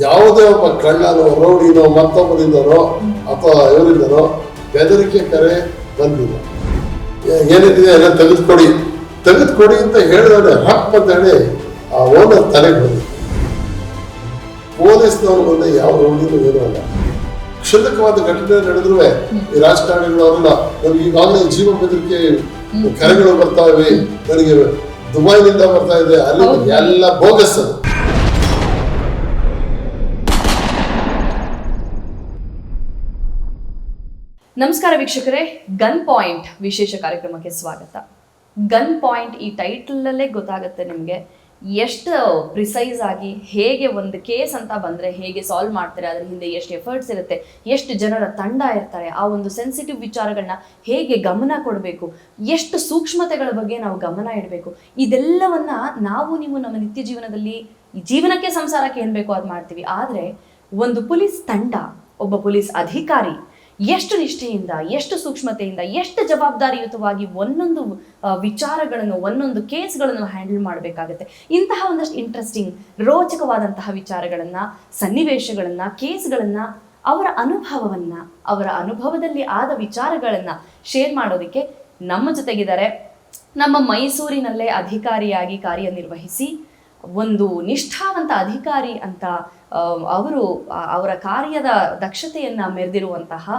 ಯಾವುದೇ ಒಬ್ಬ ಕಳ್ಳನೋ ರೌಡಿನೋ ಮತ್ತೊಬ್ಬರಿಂದನೋ ಅಥವಾ ಇವರಿಂದನೋ ಬೆದರಿಕೆ ಕರೆ ಬಂದಿಲ್ಲ. ಏನಿದೆ ಎಲ್ಲ ತೆಗೆದುಕೊಡಿ. ತೆಗೆದುಕೊಡಿ ಅಂತ ಹೇಳಿದ್ರೆ ಹಪ್ ಅಂತ ಹೇಳಿ ಆ ಓನರ್ ತಲೆಗೆ ಬಂದಿದೆ. ಪೊಲೀಸ್ನವ್ರ ಮುಂದೆ ಯಾವ ರೌಡಿನೂ ಏನೂ ಅಲ್ಲ. ಕ್ಷುಲ್ಲಕವಾದ ಘಟನೆ ನಡೆದ್ರು ಈ ರಾಜಕಾರಣಿಗಳು ಅವರೆಲ್ಲ ನಮ್ಗೆ ಈಗಾಗಲೇ ಜೀವ ಬೆದರಿಕೆ ಕರೆಗಳು ಬರ್ತಾ ಇವೆ. ನನಗೆ ದುಬೈನಿಂದ ಬರ್ತಾ ಇದೆ. ಅಲ್ಲಿ ಎಲ್ಲ ಬೋಗಸ್ ಅದು. ನಮಸ್ಕಾರ ವೀಕ್ಷಕರೇ ಗನ್ ಪಾಯಿಂಟ್ ವಿಶೇಷ ಕಾರ್ಯಕ್ರಮಕ್ಕೆ ಸ್ವಾಗತ. ಗನ್ ಪಾಯಿಂಟ್ ಈ ಟೈಟಲಲ್ಲೇ ಗೊತ್ತಾಗುತ್ತೆ ನಿಮಗೆ. ಎಷ್ಟು ಪ್ರಿಸೈಸ್ ಆಗಿ ಹೇಗೆ ಒಂದು ಕೇಸ್ ಅಂತ ಬಂದರೆ, ಹೇಗೆ ಸಾಲ್ವ್ ಮಾಡ್ತಾರೆ, ಅದ್ರ ಹಿಂದೆ ಎಷ್ಟು ಎಫರ್ಟ್ಸ್ ಇರುತ್ತೆ, ಎಷ್ಟು ಜನರ ತಂಡ ಇರ್ತಾರೆ, ಆ ಒಂದು ಸೆನ್ಸಿಟಿವ್ ವಿಚಾರಗಳನ್ನ ಹೇಗೆ ಗಮನ ಕೊಡಬೇಕು, ಎಷ್ಟು ಸೂಕ್ಷ್ಮತೆಗಳ ಬಗ್ಗೆ ನಾವು ಗಮನ ಇಡಬೇಕು, ಇದೆಲ್ಲವನ್ನ ನಾವು ನೀವು ನಮ್ಮ ನಿತ್ಯ ಜೀವನದಲ್ಲಿ ಜೀವನಕ್ಕೆ ಸಂಸಾರಕ್ಕೆ ಏನು ಬೇಕೋ ಅದು ಮಾಡ್ತೀವಿ. ಆದರೆ, ಒಂದು ಪೊಲೀಸ್ ತಂಡ, ಒಬ್ಬ ಪೊಲೀಸ್ ಅಧಿಕಾರಿ ಎಷ್ಟು ನಿಷ್ಠೆಯಿಂದ, ಎಷ್ಟು ಸೂಕ್ಷ್ಮತೆಯಿಂದ, ಎಷ್ಟು ಜವಾಬ್ದಾರಿಯುತವಾಗಿ ಒಂದೊಂದು ವಿಚಾರಗಳನ್ನು, ಒಂದೊಂದು ಕೇಸ್ಗಳನ್ನು ಹ್ಯಾಂಡಲ್ ಮಾಡಬೇಕಾಗುತ್ತೆ. ಇಂತಹ ಒಂದಷ್ಟು ಇಂಟ್ರೆಸ್ಟಿಂಗ್ ರೋಚಕವಾದಂತಹ ವಿಚಾರಗಳನ್ನು, ಸನ್ನಿವೇಶಗಳನ್ನು, ಕೇಸ್ಗಳನ್ನು, ಅವರ ಅನುಭವವನ್ನ, ಅವರ ಅನುಭವದಲ್ಲಿ ಆದ ವಿಚಾರಗಳನ್ನು ಶೇರ್ ಮಾಡೋದಕ್ಕೆ ನಮ್ಮ ಜೊತೆಗಿದ್ದಾರೆ. ನಮ್ಮ ಮೈಸೂರಿನಲ್ಲೇ ಅಧಿಕಾರಿಯಾಗಿ ಕಾರ್ಯನಿರ್ವಹಿಸಿ ಒಂದು ನಿಷ್ಠಾವಂತ ಅಧಿಕಾರಿ ಅಂತ ಅವರು, ಅವರ ಕಾರ್ಯದ ದಕ್ಷತೆಯನ್ನ ಮೆರೆದಿರುವಂತಹ,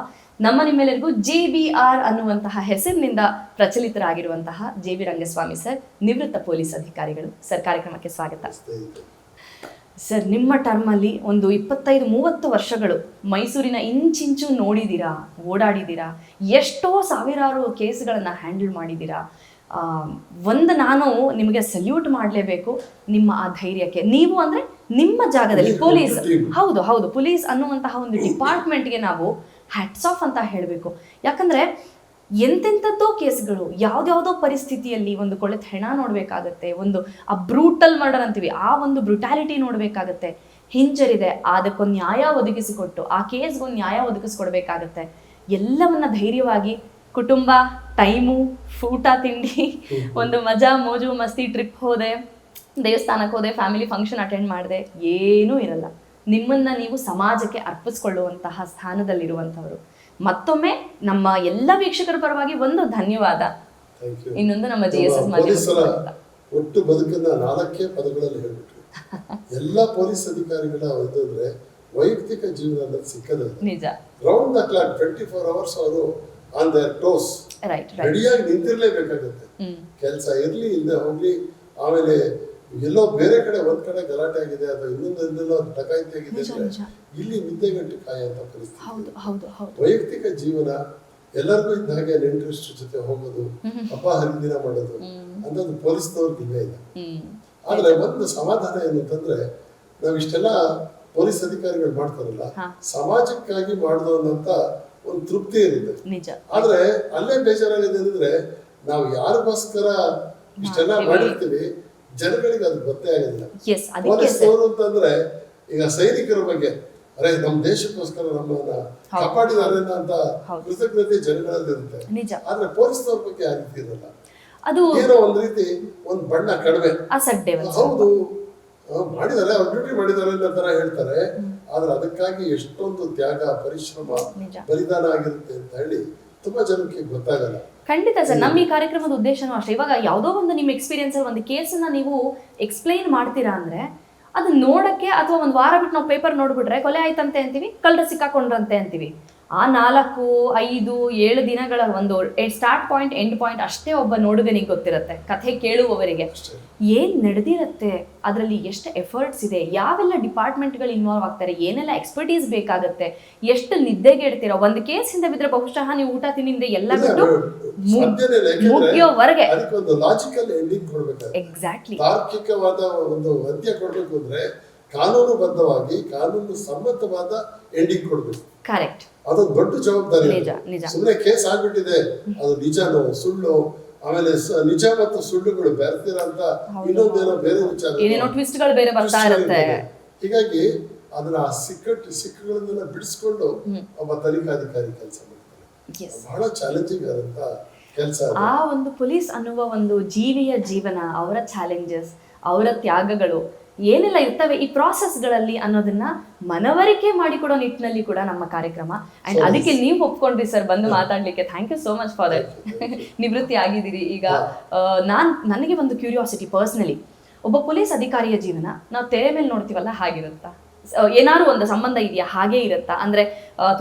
ನಮ್ಮ ನಿಮ್ಮೆಲ್ಲರಿಗೂ ಜೆ ಬಿ ಆರ್ ಅನ್ನುವಂತಹ ಹೆಸರಿನಿಂದ ಪ್ರಚಲಿತರಾಗಿರುವಂತಹ ಜೆ ಬಿ ರಂಗಸ್ವಾಮಿ ಸರ್, ನಿವೃತ್ತ ಪೊಲೀಸ್ ಅಧಿಕಾರಿಗಳು. ಸರ್, ಕಾರ್ಯಕ್ರಮಕ್ಕೆ ಸ್ವಾಗತ. ಸರ್, ನಿಮ್ಮ ಟರ್ಮಲ್ಲಿ ಒಂದು ಇಪ್ಪತ್ತೈದು ಮೂವತ್ತು ವರ್ಷಗಳು ಮೈಸೂರಿನ ಇಂಚಿಂಚು ನೋಡಿದ್ದೀರಾ ಓಡಾಡಿದ್ದೀರಾ ಎಷ್ಟೋ ಸಾವಿರಾರು ಕೇಸ್ಗಳನ್ನು ಹ್ಯಾಂಡಲ್ ಮಾಡಿದ್ದೀರಾ ಒಂದು ನಾನು ನಿಮಗೆ ಸಲ್ಯೂಟ್ ಮಾಡಲೇಬೇಕು ನಿಮ್ಮ ಆ ಧೈರ್ಯಕ್ಕೆ. ನೀವು ಅಂದರೆ ನಿಮ್ಮ ಜಾಗದಲ್ಲಿ ಪೊಲೀಸ್ ಹೌದು ಹೌದು. ಪೊಲೀಸ್ ಅನ್ನುವಂತಹ ಒಂದು ಡಿಪಾರ್ಟ್ಮೆಂಟ್ಗೆ ನಾವು ಹ್ಯಾಟ್ಸ್ ಆಫ್ ಅಂತ ಹೇಳಬೇಕು. ಯಾಕಂದ್ರೆ ಎಂತೆಂಥದ್ದೋ ಕೇಸ್ಗಳು ಯಾವುದ್ಯಾವುದೋ ಪರಿಸ್ಥಿತಿಯಲ್ಲಿ ಒಂದು ಕೊಳೆತ ಹೆಣ ನೋಡಬೇಕಾಗತ್ತೆ ಒಂದು ಆ ಬ್ರೂಟಲ್ ಮರ್ಡರ್ ಅಂತೀವಿ ಆ ಒಂದು ಬ್ರೂಟಾಲಿಟಿ ನೋಡಬೇಕಾಗತ್ತೆ. ಹಿಂಜರಿದೆ ಅದಕ್ಕೊಂದು ನ್ಯಾಯ ಒದಗಿಸಿಕೊಟ್ಟು ಆ ಕೇಸ್ಗೊಂದು ನ್ಯಾಯ ಒದಗಿಸ್ಕೊಡ್ಬೇಕಾಗತ್ತೆ. ಎಲ್ಲವನ್ನ ಧೈರ್ಯವಾಗಿ ಕುಟುಂಬ ಟೈಮು ಊಟ ತಿಂಡಿ ಒಂದು ಮಜಾ ಮೋಜು ಮಸ್ತಿ ಟ್ರಿಪ್ ಹೋದೆ ದೇವಸ್ಥಾನಕ್ಕೆ ಹೋದೆ ಫ್ಯಾಮಿಲಿ ಫಂಕ್ಷನ್ ಅಟೆಂಡ್ ಮಾಡಿದೆ ಏನೂ ಇರಲ್ಲ. ನಿಮ್ಮನ್ನ ನೀವು ಸಮಾಜಕ್ಕೆ ಅರ್ಪಿಸ್ಕೊಳ್ಳುವಂತಹ ಸ್ಥಾನದಲ್ಲಿರುವಂಥವರು. ಮತ್ತೊಮ್ಮೆ ನಮ್ಮ ಎಲ್ಲ ವೀಕ್ಷಕರ ಪರವಾಗಿ ಒಂದು ಧನ್ಯವಾದ. ಇನ್ನೊಂದು ನಮ್ಮ ಜಿ ಎಸ್ ಎಸ್ ಒಟ್ಟು ಬದುಕನ್ನ ನಾಲ್ಕೇ ಪದಗಳಲ್ಲಿ ಹೇಳ್ಬಿಟ್ರು. ಎಲ್ಲ ಪೊಲೀಸ್ ಅಧಿಕಾರಿಗಳ ವೈಯಕ್ತಿಕ ಜೀವನ ಸಿಕ್ಕದ ನಿಜ. Round the clock twenty four hours ಅವರು ಆನ್ ದರ್ ಟೋಸ್ ರೆಡಿಯಾಗಿ ನಿಂತಿರ್ಲೇಬೇಕಾಗುತ್ತೆ. ಕೆಲಸ ಇರ್ಲಿ ಇಲ್ಲದೆ ಹೋಗ್ಲಿ ಆಮೇಲೆ ಎಲ್ಲೋ ಬೇರೆ ಕಡೆ ಒಂದ್ ಕಡೆ ಗಲಾಟೆ ಆಗಿದೆ ಅಥವಾ ಇನ್ನೊಂದು ಎಲ್ಲೆಲ್ಲೋ ಡಕಾಯಿತಿ ಆಗಿದೆ ಇಲ್ಲಿ ನಿದ್ದೆ ಗಂಟೆ ಕಾಯ ಅಂತ ಪರಿಸ್ಥಿತಿ. ವೈಯಕ್ತಿಕ ಜೀವನ ಎಲ್ಲರಿಗೂ ಇದ್ದ ಹಾಗೆ ನೆಂಟರಿಸ್ಟ್ ಜೊತೆ ಹೋಗೋದು ಹಬ್ಬ ಹರಿದಿನ ಮಾಡೋದು ಅಂತ ಪೊಲೀಸ್ನವ್ರಿಗೆ ಇಲ್ಲೇ ಇಲ್ಲ ಹ್ಮ್. ಆದ್ರೆ ಒಂದು ಸಮಾಧಾನ ಏನು ಅಂತಂದ್ರೆ ನಾವ್ ಇಷ್ಟೆಲ್ಲ ಪೊಲೀಸ್ ಅಧಿಕಾರಿಗಳು ಮಾಡ್ತಾರಲ್ಲ. ಸಮಾಜಕ್ಕಾಗಿ ಮಾಡುದು ಅನ್ನೋಂತ ಒಂದು ತೃಪ್ತಿ ಇರುತ್ತೆ. ನಿಜ. ಆದ್ರೆ ಅಲ್ಲೇ ಬೇಜಾರಾಗಿದೆ ಅಂದ್ರೆ ನಾವು ಯಾರಿಗೋಸ್ಕರ ಇಷ್ಟೆಲ್ಲ ಮಾಡಿರ್ತೀವಿ ಜನಗಳಿಗೆ ಅದು ಗೊತ್ತೇ ಆಗೋದಿಲ್ಲ. ಅದಕ್ಕೆ ಸರ್. ಪೊಲೀಸ್ನವರು ಅಂತಂದ್ರೆ ಈಗ ಸೈನಿಕರ ಬಗ್ಗೆ ಅರೆ ನಮ್ಮ ದೇಶಕ್ಕೋಸ್ಕರ ನಮ್ಮನ್ನ ಕಾಪಾಡಿದಾರೆ ಅಂತ. ಕೃತಜ್ಞತೆ ಜನಗಳಲ್ಲಿ ಇರುತ್ತೆ. ಆದ್ರೆ ಪೊಲೀಸ್ನವ್ರ ಬಗ್ಗೆ ಆ ರೀತಿ ಇರಲ್ಲ. ಅದು ಏನೋ ಒಂದ್ ರೀತಿ ಒಂದ್ ಬಣ್ಣ ಕಡಿಮೆ. ಹೌದು. ಮಾಡಿದ್ದಾರೆ ಅವ್ರ ಡ್ಯೂಟಿ ಮಾಡಿದ್ದಾರೆ ಅನ್ನೋ ತರ ಹೇಳ್ತಾರೆ. ಆದ್ರೆ ಅದಕ್ಕಾಗಿ ಎಷ್ಟೊಂದು ತ್ಯಾಗ ಪರಿಶ್ರಮ. ಬಲಿದಾನ ಆಗಿರುತ್ತೆ ಅಂತ ಹೇಳಿ ತುಂಬಾ ಜನಕ್ಕೆ ಗೊತ್ತಾಗಲ್ಲ. ಖಂಡಿತ ಸರ್ ನಮ್ಮ ಈ ಕಾರ್ಯಕ್ರಮದ ಉದ್ದೇಶನೂ ಅಷ್ಟೇ. ಇವಾಗ ಯಾವುದೋ ಒಂದು ನಿಮ್ಮ ಎಕ್ಸ್ಪೀರಿಯನ್ಸ್ ಒಂದು ಕೇಸನ್ನ ನೀವು ಎಕ್ಸ್ಪ್ಲೈನ್ ಮಾಡ್ತೀರಾ ಅಂದ್ರೆ ಅದು ನೋಡಕ್ಕೆ ಅಥವಾ ಒಂದು ವಾರ ಬಿಟ್ಟು ನಾವು ಪೇಪರ್ ನೋಡ್ಬಿಟ್ರೆ ಕೊಲೆ ಆಯ್ತಂತೆ ಅಂತೀವಿ ಕಳ್ಳರು ಸಿಕ್ಕಾಕೊಂಡ್ರಂತೆ ಅಂತೀವಿ. ಆ ನಾಲ್ಕು ಐದು ಏಳು ದಿನಗಳ ಒಂದು ಸ್ಟಾರ್ಟ್ ಪಾಯಿಂಟ್ ಎಂಡ್ ಪಾಯಿಂಟ್ ಅಷ್ಟೇ ಒಬ್ಬ ನೋಡುಗನಿಗೆ ಗೊತ್ತಿರುತ್ತೆ. ಕಥೆ ಕೇಳುವವರಿಗೆ. ಏನು ನಡೆದಿರುತ್ತೆ? ಅದರಲ್ಲಿ ಎಷ್ಟು ಎಫರ್ಟ್ಸ್ ಇದೆ? ಯಾವೆಲ್ಲ ಡಿಪಾರ್ಟ್ಮೆಂಟ್ಗಳು ಇನ್ವಾಲ್ವ್ ಆಗ್ತಾರೆ? ಏನೆಲ್ಲ ಎಕ್ಸ್ಪರ್ಟೀಸ್ ಬೇಕಾಗುತ್ತೆ? ಎಷ್ಟು ನಿದ್ದೆಗೆ ಇಡ್ತೀರಾ? ಒಂದು ಕೇಸ್ ಇಂದ ಬಿದ್ರೆ ಬಹುಶಃ ನೀವು ಊಟ ತಿನ್ನಿಂದ ಎಲ್ಲ ಬಿಟ್ಟು ಮುಗಿಯೋವರೆಗೆ. ಎಕ್ಸಾಕ್ಟ್ಲಿ ತಾರ್ಕಿಕವಾದ ಒಂದು ಅಂತ್ಯ ಕೊಡ್ಬೇಕು ಅಂದ್ರೆ ಕಾನೂನುಬದ್ಧವಾಗಿ ಕಾನೂನು ಸಮ್ಮತವಾದ ಎಂಡಿಂಗ್ ಕೊಡಬೇಕು. ಕರೆಕ್ಟ್ ಅದೊಂದು ದೊಡ್ಡ ಜವಾಬ್ದಾರಿ. ಸುಮ್ಮನೆ ಕೇಸ್ ಆಗ್ಬಿಟ್ಟಿದೆ. ಅದು ನಿಜನೋ ಸುಳ್ಳು. ಆಮೇಲೆ ನಿಜ ಮತ್ತು ಸುಳ್ಳುಗಳು ಬೆರೆತಿರಂತ ಇನ್ನೊಂದೇನೋ ಬೇರೆ ವಿಚಾರ. ಬೇರೆ ಬರ್ತಾ ಇರುತ್ತೆ. ಹೀಗಾಗಿ ಅದನ್ನ ಆ ಸಿಕ್ಕಟ್ಟು ಸಿಕ್ಕುಗಳನ್ನೆಲ್ಲ ಬಿಡಿಸ್ಕೊಂಡು ಒಬ್ಬ ತನಿಖಾಧಿಕಾರಿ ಕೆಲಸ ಮಾಡ್ತಾರೆ. ಬಹಳ ಚಾಲೆಂಜಿಂಗ್ ಆದಂತ ಕೆಲಸ ಆ ಒಂದು ಪೊಲೀಸ್ ಅನ್ನುವ ಒಂದು ಜೀವಿಯ ಜೀವನ ಅವರ ಚಾಲೆಂಜಸ್ ಅವರ ತ್ಯಾಗಗಳು ಏನೆಲ್ಲ ಇರ್ತವೆ ಈ ಪ್ರಾಸೆಸ್ಗಳಲ್ಲಿ ಅನ್ನೋದನ್ನ ಮನವರಿಕೆ ಮಾಡಿಕೊಡೋ ನಿಟ್ಟಿನಲ್ಲಿ ಕೂಡ ನಮ್ಮ ಕಾರ್ಯಕ್ರಮ. ಅಂಡ್ ಅದಕ್ಕೆ ನೀವು ಒಪ್ಕೊಂಡ್ರಿ ಸರ್ ಬಂದು ಮಾತಾಡ್ಲಿಕ್ಕೆ. Thank you so much for that ನಿವೃತ್ತಿ ಆಗಿದ್ದೀರಿ. ಈಗ ನಾನ್ ನನಗೆ ಒಂದು ಕ್ಯೂರಿಯಾಸಿಟಿ ಪರ್ಸ್ನಲಿ ಒಬ್ಬ ಪೊಲೀಸ್ ಅಧಿಕಾರಿಯ ಜೀವನ ನಾವು ತೆರೆ ಮೇಲೆ ನೋಡ್ತೀವಲ್ಲ ಹಾಗಿರುತ್ತಾ? ಏನಾದ್ರು ಒಂದು ಸಂಬಂಧ ಇದೆಯಾ? ಹಾಗೆ ಇರುತ್ತಾ? ಅಂದ್ರೆ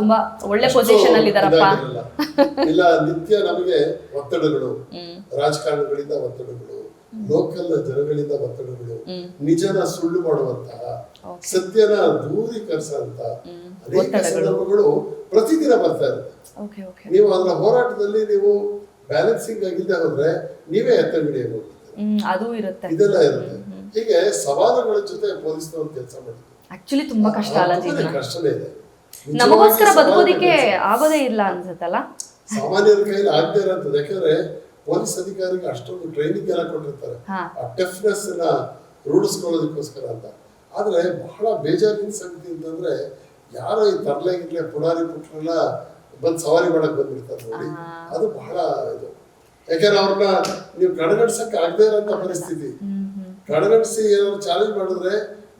ತುಂಬಾ ಒಳ್ಳೆ ಪೊಸಿಷನ್ ಅಲ್ಲಿ ಇದಾರಪ್ಪ ಇಲ್ಲ ನಿತ್ಯ ನಮಗೆ ಒತ್ತಡಗಳು. ರಾಜಕಾರಣಿಗಳಿಂದ ಒತ್ತಡಗಳು. ಲೋಕಲ್ ಜನಗಳಿಂದ ಒತ್ತಡಗಳು ನಿಜನ ಸುಳ್ಳು ಮಾಡುವಂತಹ. ಸತ್ಯನ ದೂರೀಕರಿಸುವಂತ. ಅನೇಕ. ಸಂದರ್ಭಗಳು ಪ್ರತಿದಿನ ಬರ್ತಾ ಇರುತ್ತೆ. ನೀವು ಅದರ ಹೋರಾಟದಲ್ಲಿ ನೀವು ಬ್ಯಾಲೆನ್ಸಿಂಗ್ ಆಗಿಲ್ಲದೆ ಹೋದ್ರೆ ನೀವೇ ಎತ್ತಂಗಡಿ ಹೋಗ್ತೀರಿ ಅದು ಇರುತ್ತೆ. ಇದೆಲ್ಲ ಇರುತ್ತೆ. ಹೀಗೆ ಸವಾಲುಗಳ ಜೊತೆ ಪೊಲೀಸ್ನವ್ರು ಕೆಲಸ ಮಾಡಿದ್ರು ಆಕ್ಚುಲಿ ತುಂಬಾ ಕಷ್ಟ ಅಲ್ಲ ಜೀವನ ಕಷ್ಟನೇ ಇದೆ. ನಮಗೋಸ್ಕರ ಬದುಕೋದಿಕ್ಕೆ ಆಗೋದೇ ಇಲ್ಲ ಅನ್ಸುತ್ತಲ್ಲ? ಸಾಮಾನ್ಯರ ಕೈಲಿ ಆಗದೆ ಇರಂತದ್ದು ಯಾಕಂದ್ರೆ ಪೊಲೀಸ್ ಅಧಿಕಾರಿಗೆ ಅಷ್ಟೊಂದು ಟ್ರೈನಿಂಗ್ ಎಲ್ಲ ಕೊಟ್ಟಿರ್ತಾರೆ. ಆ ಟಫ್ನೆಸ್ನ ರೂಢಿಸ್ಕೊಳ್ಳೋದಕ್ಕೋಸ್ಕರ ಅಂತ. ಆದ್ರೆ ಬಹಳ ಬೇಜಾರಿನ ಸಂಗತಿ ಅಂತಂದ್ರೆ ಯಾರೋ ಈ ತರಲೆ ಗಿರ್ಲೆ ಪುಡಾರಿ ಪುಟ್ರೆಲ್ಲ ಬಂದ್ ಸವಾರಿ ಮಾಡಕ್ ಬಂದ್ಬಿಡ್ತಾರೆ ನೋಡಿ. ಅದು ಬಹಳ ಇದು. ಯಾಕಂದ್ರೆ ಅವ್ರನ್ನ ನೀವು ಕಡೆಗಣಿಸಕ್ ಆಗದೆ ಇರೋಂತ ಪರಿಸ್ಥಿತಿ. ಕಡೆಗಣಿಸಿ ಏನಾದ್ರು ಚಾಲೆಂಜ್ ಮಾಡಿದ್ರೆ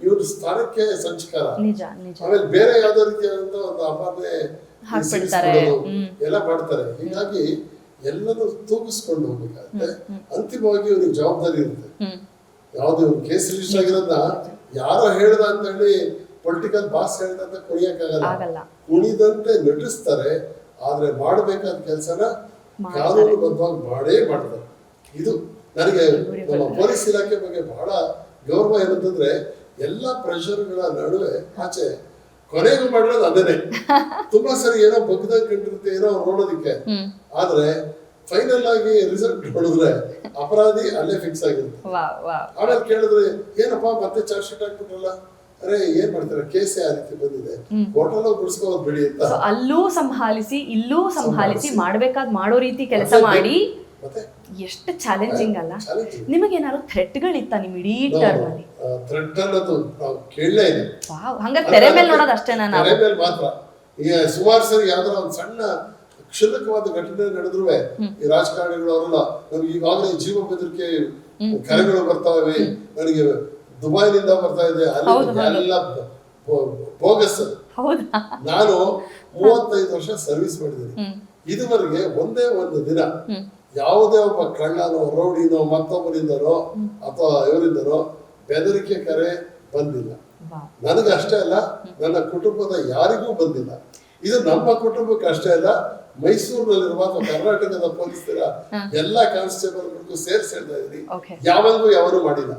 ಇವ್ರ ಸ್ಥಾನಕ್ಕೆ ಸಂಚಕಾರ ಆಮೇಲೆ ಬೇರೆ ಯಾವ್ದೋ ರೀತಿಯಾದಂತ ಒಂದು ಅಪಾದೆ ಹಾಕ್ಬಿಡ್ತಾರೆ. ಎಲ್ಲ ಮಾಡ್ತಾರೆ. ಹೀಗಾಗಿ ಎಲ್ಲನೂ ತೂಗಿಸ್ಕೊಂಡು ಹೋಗ್ಬೇಕಾಗುತ್ತೆ. ಅಂತಿಮವಾಗಿ ಇವ್ರಿಗೆ ಜವಾಬ್ದಾರಿ ಇರುತ್ತೆ. ಯಾವುದೇ ಕೇಸ್ ರಿಜಿಸ್ಟರ್ ಆಗಿರೋದನ್ನ ಯಾರೋ ಹೇಳ್ದ ಅಂತ ಹೇಳಿ ಪೊಲಿಟಿಕಲ್ ಬಾಸ್ ಹೇಳ್ದ ಅಂತ ಕುಣಿಯಕ್ಕಾಗಲ್ಲ. ಕುಣಿದಂತೆ ನಟಿಸ್ತಾರೆ ಆದ್ರೆ ಮಾಡಬೇಕಾದ ಕೆಲಸನ ಕಾನೂನುಬದ್ಧವಾಗಿ ಮಾಡೇ ಮಾಡ್ತಾರೆ. ಇದು ನನಗೆ ನಮ್ಮ ಪೊಲೀಸ್ ಇಲಾಖೆ ಬಗ್ಗೆ ಬಹಳ ಗೌರವ ಏನಂತಂದ್ರೆ ಎಲ್ಲ ಪ್ರೆಷರ್ಗಳ ನಡುವೆ ಆಚೆ ಕೊನೆಗೂ ಮಾಡಿರೋದು ಅದೇನೆ. ತುಂಬಾ ಸರಿ ಏನೋ ಬಗ್ದಾಗ ಕಂಡಿರುತ್ತೆ ಏನೋ ನೋಡೋದಿಕ್ಕೆ. ಆದ್ರೆ ಫೈನಲ್ ಆಗಿ ರಿಸಲ್ಟ್ ನೋಡಿದ್ರೆ ಅಪರಾಧಿ ಅಲ್ಲೇ ಫಿಕ್ಸ್ ಆಗಿರುತ್ತೆ. ಆಮೇಲೆ ಕೇಳಿದ್ರೆ ಏನಪ್ಪ ಮತ್ತೆ ಚಾರ್ಜ್ ಶೀಟ್ ಹಾಕ್ಬಿಟ್ರಲ್ಲ? ಅರೆ ಏನ್ ಮಾಡ್ತಾರೆ? ಕೇಸ್ ರೀತಿ ಬಂದಿದೆ? ಹೋಟೆಲ್ ಬಿಡಿಸ್ಕೋದ್ ಬಿಡಿ ಅಂತ. ಅಲ್ಲೂ ಸಂಭಾಲಿಸಿ ಇಲ್ಲೂ ಸಂಭಾಲಿಸಿ ಮಾಡ್ಬೇಕಾದ್ ಮಾಡೋ ರೀತಿ ಕೆಲಸ ಮಾಡಿ ಮತ್ತೆ ಎಷ್ಟು ಚಾಲೆಂಜಿಂಗ್ ಅಲ್ಲ? ಚಾಲೆಂಜಿಂಗ್ ನಿಮಗೇನಾದ್ರು ಥ್ರೆಟ್ಗಳಿತ್ತ ನಿಮ್ಮ ಇಡೀ ಟರ್ಮ್ ಅಲ್ಲಿ? ಥ್ರೆಟ್ ಅನ್ನೋದು ನಾವು ಕೇಳಲೇ ಇದೆ ವಾವ್ ಹಂಗ ತೆರೆ ಮೇಲೆ ನೋಡೋದು ಅಷ್ಟೇ ನಾನು ತೆರೆ ಮೇಲೆ ಮಾತ್ರ. ಈಗ ಸುಮಾರು ಸರಿ ಯಾವ್ದಾರ ಒಂದು ಸಣ್ಣ ಕ್ಷುಲ್ಲಕವಾದ ಘಟನೆ ನಡೆದ್ರು ಈ ರಾಜಕಾರಣಿಗಳು ಅವರೆಲ್ಲ ನಮ್ಗೆ ಈಗಾಗಲೇ ಜೀವ ಬೆದರಿಕೆ ಕರೆಗಳು ಬರ್ತಾವೆ ನನಗೆ ದುಬೈನಿಂದ ಬರ್ತಾ ಇದೆ. ಹೌದು, ಅಲ್ಲಿ ಎಲ್ಲ ಬೋಗಸ್. ನಾನು ಮೂವತ್ತೈದು ವರ್ಷ ಸರ್ವಿಸ್ ಮಾಡಿದ್ದೀನಿ. ಇದುವರೆಗೆ ಒಂದೇ ಒಂದು ದಿನ ಯಾವುದೇ ಒಬ್ಬ ಕಳ್ಳನೋ ರೌಡಿನೋ ಮತ್ತೊಬ್ಬರಿಂದನೋ ಅಥವಾ ಇವರಿಂದನೋ ಬೆದರಿಕೆ ಕರೆ ಬಂದಿಲ್ಲ. ನನಗೆ ಅಷ್ಟೇ ಅಲ್ಲ ನನ್ನ ಕುಟುಂಬದ ಯಾರಿಗೂ ಬಂದಿಲ್ಲ. ಇದು ನಮ್ಮ ಕುಟುಂಬಕ್ಕೆ ಅಷ್ಟೇ ಅಲ್ಲ ಮೈಸೂರಿನಲ್ಲಿರುವ ಅಥವಾ ಕರ್ನಾಟಕದ ಪೊಲೀಸರ ಎಲ್ಲಾ ಕಾನ್ಸ್ಟೇಬಲ್ಗಳಿಗೂ ಸೇರ್ಸಿ ಹೇಳ್ತಾ ಓಕೆ. ಯಾವಾಗೂ ಯಾವನು ಮಾಡಿಲ್ಲ.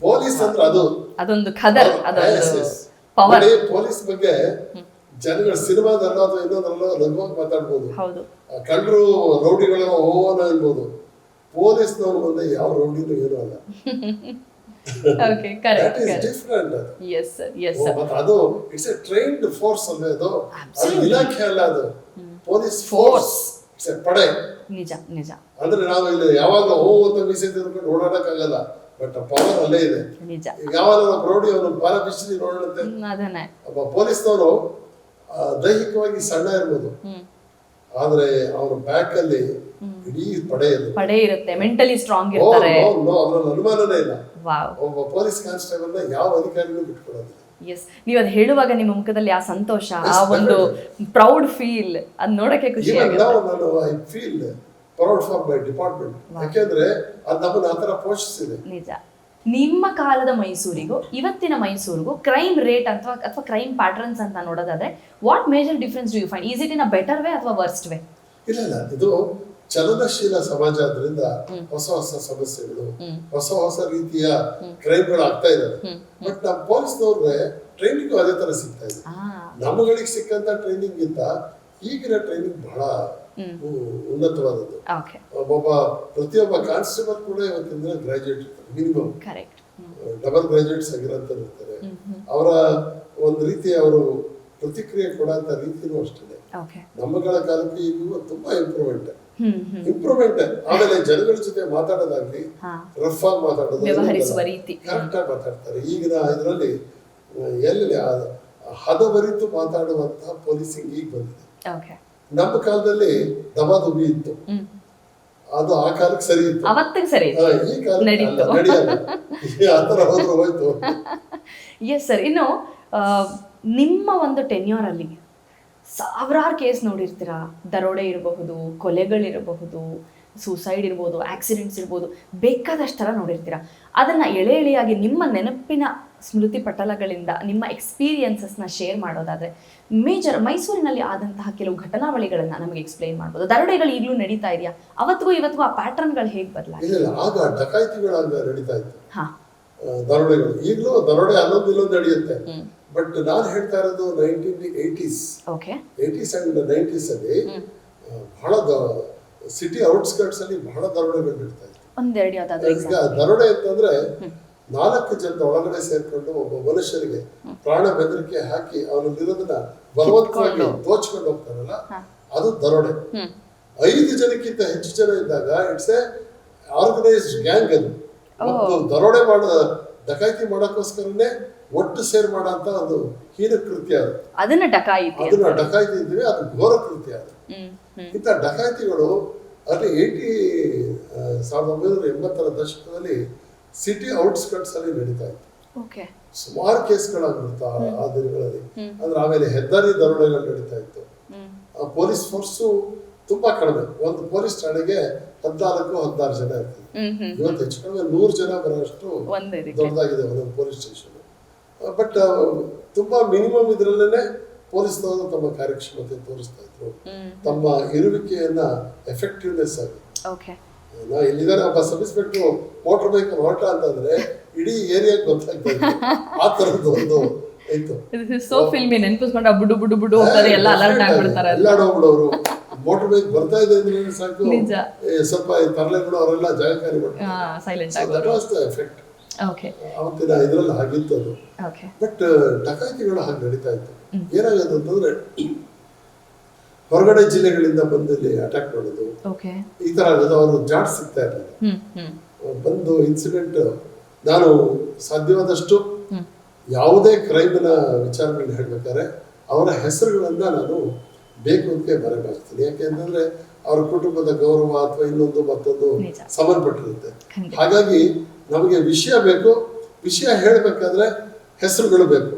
ಪೊಲೀಸ್ ಅಂದ್ರೆ ಅದು. ಅದೊಂದು ಪೊಲೀಸ್ ಬಗ್ಗೆ ಜನಗಳು ಸಿನಿಮಾದಲ್ಲೋ ಅಥವಾ ನಮ್ಮ ಲಘುವಾಗಿ ಮಾತಾಡ್ಬೋದು. ಕಂಡ್ರು ರೌಡಿಗಳು ಓವನ ಅನ್ಬೋದು. ಪೊಲೀಸ್ನವ್ರು ಬಂದೆ ಯಾವ ರೌಡಿನೂ ಏನೂ ಅಲ್ಲ. Okay correct yes sir yes sir ಮತ್ತೆ ಅದು ಇಟ್ಸ್ ಎ ಟ್ರೈನ್ಡ್ ಫೋರ್ಸ್ ಅಲ್ಲೇ ಅದು? ಅದು. ಇಲಾಖೆ ಅಲ್ಲ ಅದು. ಪೊಲೀಸ್ ಫೋರ್ಸ್ ಇಟ್ಸ್ ಎ ಪಡೆ. ನಿಜ ನಿಜ. ಅಂದ್ರೆ ನಾವು ಇಲ್ಲಿ ಯಾವಾಗ ಹೋ ಅಂತ ಮೀಸೆ ತಿರ್ಕೊಂಡು ಓಡಾಡಕ್ಕಾಗಲ್ಲ ಬಟ್ ಪವರ್ ಅಲ್ಲೇ ಇದೆ. ನಿಜ. ಯಾವಾಗ ನಾವು ರೌಡಿ ಅವನು ಬಾಲ ಬಿಸಿ ನೋಡೋಣಂತೆ. ಹ್ಮ್, ಅದನ್ನೇ. ಪೊಲೀಸ್ನವರು ದೈಹಿಕವಾಗಿ ಸಣ್ಣ ಇರ್ಬೋದು. ಆದ್ರೆ ಅವ್ರ ಬ್ಯಾಕ್ ಅಲ್ಲಿ ಇಡೀ ಪಡೆ ಪಡೆ ಇರುತ್ತೆ ಮೆಂಟಲಿ ಸ್ಟ್ರಾಂಗ್ ಇರ್ತಾರೆ. ನೋ, ಅದ್ರಲ್ಲಿ ಅನುಮಾನನೇ ಇಲ್ಲ. ಒಬ್ಬ ಪೊಲೀಸ್ ಕಾನ್ಸ್ಟೇಬಲ್ನ ಯಾವ ಅಧಿಕಾರಿನೂ ಬಿಟ್ಕೊಡೋದಿಲ್ಲ. ಎಸ್ ನೀವು ಅದು ಹೇಳುವಾಗ ನಿಮ್ಮ ಮುಖದಲ್ಲಿ ಆ ಸಂತೋಷ ಆ ಒಂದು ಪ್ರೌಡ್ ಫೀಲ್ ಅದ್ ನೋಡಕ್ಕೆ ಖುಷಿ ನಾನು I feel proud for my department ಯಾಕೆಂದ್ರೆ ಅದು ನಮ್ಮನ್ನ ಆತರ ಪೋಷಿಸಿದೆ ನಿಜ. ನಿಮ್ಮ ಕಾಲದ ಮೈಸೂರಿಗೂ ಇವತ್ತಿನ ಮೈಸೂರಿಗೂ ಕ್ರೈಮ್ ರೇಟ್ ಅಥವಾ ಅಥವಾ ಕ್ರೈಮ್ ಪ್ಯಾಟರ್ನ್ಸ್ ಅಂತ ನೋಡೋದಾದ್ರೆ what major difference do you find is it in a better way ಅಥವಾ ವರ್ಸ್ಟ್ ವೇ ಇಲ್ಲ ಇಲ್ಲ. ಇದು ಚಲನಶೀಲ ಸಮಾಜ ಆದ್ರಿಂದ ಹೊಸ ಹೊಸ ಸಮಸ್ಯೆಗಳು ಹೊಸ ಹೊಸ ರೀತಿಯ ಕ್ರೈಮ್ಗಳು ಆಗ್ತಾ ಇದಾವೆ ಬಟ್ ನಮ್ಮ ಪೊಲೀಸ್ನವ್ರಿಗೆ ಟ್ರೈನಿಂಗ್ ಅದೇ ತರ ಸಿಗ್ತಾ ಇದೆ. ನಮ್ಗಳಿಗೆ ನಮ್ಮಗಳಿಗೆ ಸಿಕ್ಕಂತ ಟ್ರೈನಿಂಗ್ ಗಿಂತ ಈಗಿನ ಟ್ರೈನಿಂಗ್ ಬಹಳ ಉನ್ನತವಾದದ್ದು. ಒಬ್ಬೊಬ್ಬ ಪ್ರತಿಯೊಬ್ಬ ಕಾನ್ಸ್ಟೇಬಲ್ ಕೂಡ ಇವತ್ತಿನ ದಿನ ಗ್ರಾಜುಯೇಟ್ ಇರ್ತಾರೆ ಮಿನಿಮಮ್ ಕರೆಕ್ಟ್ ಡಬಲ್ ಗ್ರಾಜುಯೇಟ್ಸ್ ಆಗಿರೋಂಥವ್ರು ಇರ್ತಾರೆ. ಅವರ ಒಂದು ರೀತಿ ಅವರು ಪ್ರತಿಕ್ರಿಯೆ ಕೊಡೋಂಥ ರೀತಿನೂ ಅಷ್ಟೇ. ನಮ್ಮಗಳ ಕಾಲಕ್ಕೆ ಇದು ತುಂಬಾ ಇಂಪ್ರೂವ್ಮೆಂಟ್ ಇಂಪ್ರೂವ್ಮೆಂಟ್ ಆಮೇಲೆ ಜನಗಳ ಜೊತೆ ಮಾತಾಡೋದಾಗ್ಲಿ ರಫ್ ಆಗಿ ಮಾತಾಡೋದು. ಕರೆಕ್ಟ್ ಆಗಿ ಮಾತಾಡ್ತಾರೆ. ಈಗಿನ ಇದರಲ್ಲಿ ಎಲ್ಲಿ ಹದವರಿತು ಮಾತಾಡುವಂತಹ ಪೊಲೀಸಿಂಗ್ ಈಗ ಬಂದಿದೆ. ನಮ್ಮ ಕಾಲದಲ್ಲಿ ದಬಾದುಬಿ ಇತ್ತು. ಹ್ಮ್. ಅದು ಆ ಕಾಲಕ್ಕೆ ಸರಿ ಇತ್ತು. ಅವತ್ತಿಗೆ ಸರಿ ಈ ಕಾಲಕ್ಕೆ. ನಡೆಯಲ್ಲ. ಹೋಯ್ತು. ಎಸ್ ಸರ್ ಇನ್ನು ನಿಮ್ಮ ಒಂದು ಟೆನ್ಯೂರ್ ಅಲ್ಲಿ ಸಾವಿರಾರು ಕೇಸ್ ನೋಡಿರ್ತೀರಾ? ದರೋಡೆ ಇರಬಹುದು ಕೊಲೆಗಳಿರಬಹುದು ಸೂಸೈಡ್ ಇರ್ಬೋದು ಆಕ್ಸಿಡೆಂಟ್ಸ್ ಇರ್ಬೋದು ಬೇಕಾದಷ್ಟು ಥರ ನೋಡಿರ್ತೀರ? ಅದನ್ನು ಎಳೆ ಎಳೆಯಾಗಿ ನಿಮ್ಮ ನೆನಪಿನ ಸ್ಮೃತಿ ಪಟಲಗಳಿಂದ ನಿಮ್ಮ ಎಕ್ಸ್ಪೀರಿಯನ್ಸಸ್ನ ಶೇರ್ ಮಾಡೋದಾದರೆ ಮೇಜರ್ ಮೈಸೂರಿನಲ್ಲಿ ಆದಂತಹ ಕೆಲವು ಘಟನಾವಳಿಗಳನ್ನು ನಮಗೆ ಎಕ್ಸ್ಪ್ಲೈನ್ ಮಾಡ್ಬೋದು. ದರೋಡೆಗಳು ಈಗಲೂ ನಡೀತಾ ಇದೆಯಾ? ಅವತ್ತಿಗೂ ಇವತ್ತಿಗೂ ಆ ಪ್ಯಾಟರ್ನ್ಗಳು ಹೇಗೆ ಬದಲಾಗಿದೆ ಆಗ ನಡೀತಾ ಇತ್ತು. ದರೋಡೆಗಳು ಈಗಲೂ ದರೋಡೆ ಅಲ್ಲೊಂದು ಇಲ್ಲೊಂದು ನಡೆಯುತ್ತೆ. ಬಟ್ ನಾನು ಹೇಳ್ತಾ ಇರೋದು nineteen eighties eighties and nineties ಅಲ್ಲಿ ಬಹಳ ಸಿಟಿ ಔಟ್ಸ್ಕರ್ಟ್ಸ್ ಅಲ್ಲಿ ಬಹಳ ದರೋಡೆಗಳು ನಡೀತಾ ಇತ್ತು. ದರೋಡೆ ಅಂತಂದ್ರೆ ನಾಲ್ಕು ಜನದ ಒಳಗಡೆ ಸೇರ್ಕೊಂಡು ಒಬ್ಬ ಮನುಷ್ಯರಿಗೆ ಪ್ರಾಣ ಬೆದರಿಕೆ ಹಾಕಿ ಅವನಲ್ಲಿರೋದನ್ನ ಬಲವಂತವಾಗಿ ದೋಚ್ಕೊಂಡು ಹೋಗ್ತಾರಲ್ಲ ಅದು ದರೋಡೆ ಐದು ಜನಕ್ಕಿಂತ ಹೆಚ್ಚು ಜನ ಇದ್ದಾಗ ಇಟ್ಸ್ ಎ ಆರ್ಗನೈಸ್ಡ್ ಗ್ಯಾಂಗ್ ಅದು. ಮತ್ತು ದರೋಡೆ ಮಾಡ ಡಕಾಯಿತಿ ಮಾಡೋಕ್ಕೋಸ್ಕರನೇ ಒಟ್ಟು ಸೇರ್ ಮಾಡಂತ ಒಂದು ಹೀನ ಕೃತ್ಯ ಅದು. ಅದನ್ನ ಡಕಾಯಿತಿ ಅದನ್ನ ಡಕಾಯಿತಿ ಇದ್ವಿ ಅದು ಘೋರ ಕೃತ್ಯ ಅದು. ಇಂಥ ಡಕಾಯಿತಿಗಳು ಅಲ್ಲಿ ಏಟಿ ಸಾವಿರದ ಒಂಬೈನೂರ ಎಂಬತ್ತರ ದಶಕದಲ್ಲಿ ಸಿಟಿ ಔಟ್ಸ್ಕಟ್ಸ್ ಅಲ್ಲಿ ನಡೀತಾ ಇತ್ತು. ಸುಮಾರು ಕೇಸ್ಗಳಾಗ್ಬಿಡ್ತಾ ಆ ದಿನಗಳಲ್ಲಿ. ಅಂದ್ರೆ ಆಮೇಲೆ ಹೆದ್ದಾರಿ ದರೋಡೆಗಳು ನಡೀತಾ ಇತ್ತು. ಆ ಪೊಲೀಸ್ ಫೋರ್ಸು ತುಂಬಾ ಕಡಿಮೆ. ಒಂದು ಪೊಲೀಸ್ ಠಾಣೆಗೆ ಹದಿನಾಲ್ಕು ಹದಿನಾರು ಜನ ಇರ್ತಿದ್ರು. ಇವತ್ತು ಹೆಚ್ಚು ಕಡಿಮೆ ನೂರು ಜನ ಬರೋಷ್ಟು ದೊಡ್ಡದಾಗಿದೆ ಒಂದೊಂದು ಪೊಲೀಸ್ ಸ್ಟೇಷನ್. ಬಟ್ ತುಂಬಾ ಮಿನಿಮಮ್ ಇದ್ರಲ್ಲೇನೆ ಪೊಲೀಸ್ನವರು ತಮ್ಮ ಕಾರ್ಯಕ್ಷಮತೆ ತೋರಿಸ್ತಾ ಇದ್ರು. ತಮ್ಮ ಇರುವಿಕೆಯನ್ನ ಎಫೆಕ್ಟಿವ್ನೆಸ್ ಆಗಿ. ಓಕೆ ನಾ ಇಲ್ಲಿದ್ದಾರೆ ಒಬ್ಬ ಸಬ್ ಇನ್ಸ್ಪೆಕ್ಟರ್ ಮೋಟರ್ ಬೈಕ್ ಹೊರಟ ಅಂತಂದ್ರೆ ಇಡೀ ಏರಿಯಾ ಗೊತ್ತಾಗ್ತಾ ಆ ತರದ್ದು ಒಂದು ಇತ್ತು ಸೋ ಫಿಲ್ಮಿ ನೆನ್ಪಿಸ್ಕೊಂಡ್ರೆ ಬುಡು ಬುಡು ಬುಡು ಹೋಗ್ತಾರೆ ಎಲ್ಲ ಅಲರ್ಟ್ ಆಗ್ಬಿಡ್ತಾರೆ ಎಲ್ಲ ಹೋಗ್ಬಿಡೋರು. ಮೋಟರ್ ಬೈಕ್ ಬರ್ತಾ ಇದೆ ಅಂದ್ರೆ ಸಾಕು. ನಿಜ. ಸ್ವಲ್ಪ ತರಲೆ ತರಲೆಗಳು ಅವರೆಲ್ಲ ಜಾಗಕಾರಿ ಸೈಲೆಂಟ್ ಆಗೋರು. ಎಫೆಕ್ಟ್ ಓಕೆ ಅವತ್ತಿನ ಇದರಲ್ಲಿ ಆಗಿತ್ತು ಅದು. ಓಕೆ ಬಟ್ ಡಕಾಯಿತಿಗಳು ಹಾಗೆ ನಡೀತಾ ಇತ್ತು. ಏನಾಗುತ್ತೆ ಅಂತಂದ್ರೆ ಹೊರಗಡೆ ಜಿಲ್ಲೆಗಳಿಂದ ಬಂದು ಇಲ್ಲಿ ಅಟ್ಯಾಕ್ ಮಾಡೋದು. ಈ ತರ ಅವರು ಜಾಟ್ ಸಿಗ್ತಾ ಇರಲಿಲ್ಲ. ಬಂದು ಇನ್ಸಿಡೆಂಟ್ ನಾನು ಸಾಧ್ಯವಾದಷ್ಟು ಯಾವುದೇ ಕ್ರೈಮ್ನ ವಿಚಾರಗಳನ್ನ ಹೇಳ್ಬೇಕಾದ್ರೆ ಅವರ ಹೆಸರುಗಳನ್ನ ನಾನು ಬೇಕು ಅಂತ ಯಾಕೆ ಯಾಕೆಂತಂದ್ರೆ ಅವರ ಕುಟುಂಬದ ಗೌರವ ಅಥವಾ ಇನ್ನೊಂದು ಮತ್ತೊಂದು. ಸಂಬಂಧಪಟ್ಟಿರುತ್ತೆ ಹಾಗಾಗಿ ನಮಗೆ ವಿಷಯ ಬೇಕು. ವಿಷಯ ಹೇಳಬೇಕಾದ್ರೆ ಹೆಸರುಗಳು ಬೇಕು.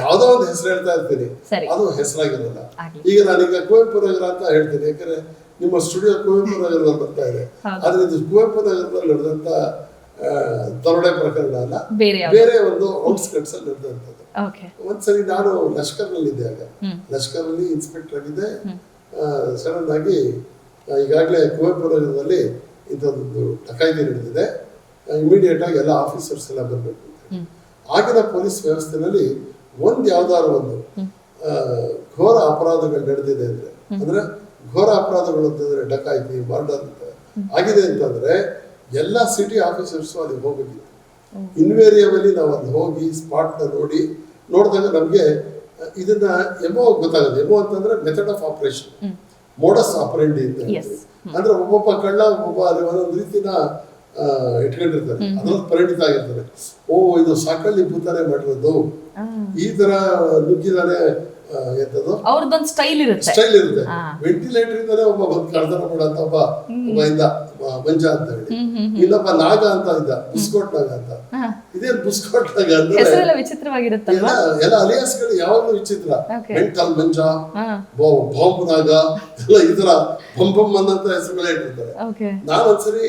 ಯಾವುದೋ ಒಂದು ಹೆಸರು ಹೇಳ್ತಾ ಇರ್ತೀನಿ. ಅದು ಹೆಸರಾಗಿರಲ್ಲ. ಈಗ ನಾನೀಗ ಕುವೆಂಪು ನಗರ ಅಂತ ಹೇಳ್ತೀನಿ. ಯಾಕಂದ್ರೆ ನಿಮ್ಮ ಸ್ಟುಡಿಯೋ ಕುವೆಂಪು ನಗರದಲ್ಲಿ ಬರ್ತಾ ಇದೆ. ಆದ್ರೆ ಇದು ಕುವೆಂಪು ನಗರದಲ್ಲಿ ನಡೆದಂತ ದರೋಡೆ ಪ್ರಕರಣ ಅಲ್ಲ. ಬೇರೆ ಒಂದು ಔಟ್ಸ್ಕಟ್ಸ್ ಅಲ್ಲಿ ನಡೆದಂತದ್ದು ಒಂದ್ಸರಿ ನಾನು ಲಷ್ಕರ್ನಲ್ಲಿ ಇದ್ದೆ ಆಗ. ಲಷ್ಕರ್ನಲ್ಲಿ ಇನ್ಸ್ಪೆಕ್ಟರ್ ಆಗಿದ್ದೆ. ಸಡನ್ ಆಗಿ ಈಗಾಗಲೇ ಕುವೆಂಪು ನಗರದಲ್ಲಿ ಇಂಥದ್ದೊಂದು ಡಕಾಯಿತಿ ನಡೆದಿದೆ. ಇಮಿಡಿಯೇಟ್ ಆಗಿ ಎಲ್ಲ ಆಫೀಸರ್ಸ್ ಎಲ್ಲ ಬರಬೇಕು ಆಗಿನ ಪೊಲೀಸ್ ವ್ಯವಸ್ಥೆನಲ್ಲಿ ಒಂದ್ ಯಾವ್ದಾದ್ರು ಒಂದು ಘೋರ ಅಪರಾಧಗಳು ನಡೆದಿದೆ ಅಂದ್ರೆ ಅಂದ್ರೆ ಘೋರ ಅಪರಾಧಗಳು ಅಂತಂದ್ರೆ ಡಕಾಯಿತಿ ಮರ್ಡರ್ ಅಂತ. ಆಗಿದೆ ಅಂತಂದ್ರೆ ಎಲ್ಲ ಸಿಟಿ ಆಫೀಸರ್ಸ್ ಅಲ್ಲಿ ಹೋಗಬೇಕಿತ್ತು ಇನ್ವೇರಿಯಬಲಿ ನಾವು ಅಲ್ಲಿ ಹೋಗಿ ಸ್ಪಾಟ್ನ ನೋಡಿ ನೋಡಿದಾಗ ನಮಗೆ ಇದನ್ನ ಎಮೋ ಗೊತ್ತಾಗುತ್ತೆ. ಎಮೋ ಅಂತಂದ್ರೆ method of operation modus operandi ಅಂತ ಅಂದ್ರೆ ಒಬ್ಬೊಬ್ಬ ಕಳ್ಳ ಒಬ್ಬೊಬ್ಬ ಅಲ್ಲಿ ಒಂದೊಂದು ರೀತಿನ ಇಟ್ಕೊಂಡಿರ್ತಾರೆ ಅದ್ರಲ್ಲಿ ಪರಿಣಿತ ಆಗಿರ್ತಾರೆ ಓ ಇದು ಸಾಕಲ್ಲಿ ಭೂತಾನೆ ಮಾಡಿರೋದು. ಈ ತರ ನುಗ್ಗಿದಾನೆ ಅವ್ರದ್ದೊಂದು ಸ್ಟೈಲ್ ಇರುತ್ತೆ. ಸ್ಟೈಲ್ ಇರುತ್ತೆ. ವೆಂಟಿಲೇಟರ್ ಇಂದಾನೆ ಒಬ್ಬ ಬಂದು ಕಳ್ತನ ಮಾಡಂತ ಒಬ್ಬ ಒಬ್ಬ ಇದ್ದ ಮಂಜ ಅಂತ ಹೇಳಿ. ಇನ್ನೊಬ್ಬ ನಾಗ ಅಂತ ಇದ್ದ ಬುಸ್ಕೋಟ್ ನಾಗ ಅಂತ. ಇದೇನ್ ಬುಸ್ಕೋಟ್ ನಾಗ ಅಂದ್ರೆ ಎಲ್ಲ ಎಲ್ಲ ಅಲಿಯಾಸ್ಗಳು ಯಾವಾಗ್ಲೂ ವಿಚಿತ್ರ. ಮೆಂಟಲ್ ಮಂಜ ಬಾಂಬ್ ನಾಗ ಎಲ್ಲ ಈ ತರ ಬಂ ಬಂ ಅನ್ನಂತ ಹೆಸರುಗಳೇ ಇಟ್ಟಿರ್ತಾರೆ. ನಾನು ಒಂದ್ಸರಿ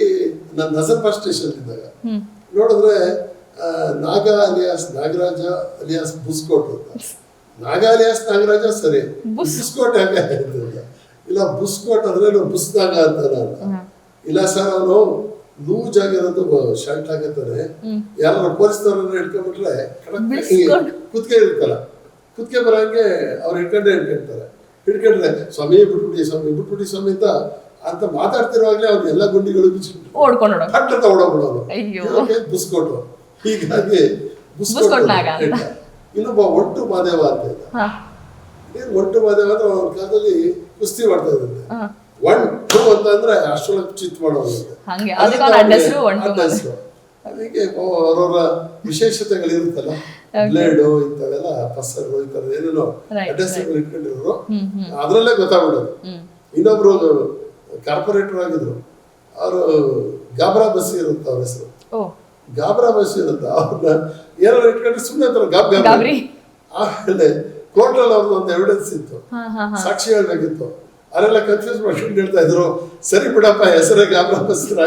ನನ್ನ ನಜರ್ಬಾ ಸ್ಟೇಷನ್ ಇದ್ದಾಗ ನೋಡಿದ್ರೆ ನಾಗ ಅಲಿಯಾಸ್ ನಾಗರಾಜ ಅಲಿಯಾಸ್ ಬುಸ್ಕೋಟ್ ಅಂತ. ನಾಗ ಅಲಿಯಾಸ್ ನಾಗರಾಜ ಸರಿ. ಬುಸ್. ಬುಸ್ಕೋಟ್. ಇಲ್ಲ ಬುಸ್ಕೋಟ್ ಅಂದ್ರೆ ಬುಸ್ನಾಗ ಅಂತ ಇಲ್ಲ ಸರ್ ಅವರು ಲೂಜ್ ಆಗಿರೋದು ಶರ್ಟ್ ಆಗಿರ್ತಾನೆ ಯಾರು ಪೊಲೀಸ್ನವ್ರನ್ನ ಹಿಡ್ಕೊಂಡ್ಬಿಟ್ರೆ. ಕುತ್ಕೆ ಇರ್ತಾರ ಕುತ್ಕೆ ಬರಂಗೆ ಅವ್ರು ಹಿಡ್ಕೊಂಡೇ ಹಿಡ್ಕೊಂತಾರೆ. ಹಿಡ್ಕೊಂಡ್ರೆ ಸ್ವಾಮಿ ಬಿಟ್ಬಿಡಿ ಸ್ವಾಮಿ ಬಿಟ್ಬಿಡಿ ಸ್ವಾಮಿ ಅಂತ ಅಂತ ಮಾತಾಡ್ತಿರುವಾಗಲೇ ಅವ್ರು ಎಲ್ಲ ಗುಂಡಿಗಳು ಬಿಚ್ಚಿಬಿಟ್ಟು ಪಟ್ಟ ಅಯ್ಯೋ. ಇದಕ್ಕೆ ಬುಸ್ಕೊಟ್ಟು ಹೀಗಾಗಿ ಬುಸ್ಕೊಟ್. ಇನ್ನೊಬ್ಬ ಒಟ್ಟು ಮಾದೇವ ಅಂತ ಇದ್ದ. ಒಟ್ಟು ಮಾದೇವ ಅಂದ್ರೆ ಅವ್ರ ಕಾಲದಲ್ಲಿ ಕುಸ್ತಿ ಮಾಡ್ತಾ ಇದ್ದಂತೆ. ಒನ್ ಟೂ ಅಂತ ಅಂದ್ರೆ ಅಷ್ಟೊಳಗೆ ಚಿತ್ ಮಾಡೋದು ಅದಕ್ಕೆ ಅವ್ನ ಅವರವರ ವಿಶೇಷತೆಗಳಿರುತ್ತಲ್ಲ ಬ್ಲೇಡು ಇಂಥವೆಲ್ಲ ಪಸರ್ ಇಂಥದ್ದು ಏನೇನೋ ಅಡ್ರೆಸ್ಗಳು ಇಟ್ಕೊಂಡಿರೋರು ಅದರಲ್ಲೇ ಗೊತ್ತಾಗ್ಬಿಡೋದು ಇನ್ನೊಬ್ರು ಕಾರ್ಪೊರೇಟರ್ ಆಗಿದ್ರು. ಅವರು ಗಾಬ್ರಾ ಬಸ್ಸಿ ಇರುತ್ತೆ ಅವ್ರ ಹೆಸರು ಗಾಬ್ರಾ ಅಂತ ಅವ್ರನ್ನ ಏನಾರು ಇಟ್ಕೊಂಡ್ರೆ ಸುಮ್ಮನೆ ಅಂತಾರೆ ಗಾಬ್ ಗಾಬ್ರಿ. ಆಮೇಲೆ ಕೋರ್ಟಲ್ಲಿ ಅವ್ರದ್ದು ಒಂದು ಎವಿಡೆನ್ಸ್ ಇತ್ತು. ಸಾಕ್ಷಿ ಹೇಳ್ಬೇಕಿತ್ತು. ಅವರೆಲ್ಲ ಕನ್ಫ್ಯೂಸ್ ಮಾಡ್ಕೊಂಡು ಹೇಳ್ತಾ ಇದ್ರು ಸರಿ ಬಿಡಪ್ಪ ಹೆಸರೇ ಗಾಬ್ರಾ ಬಸೀರ್.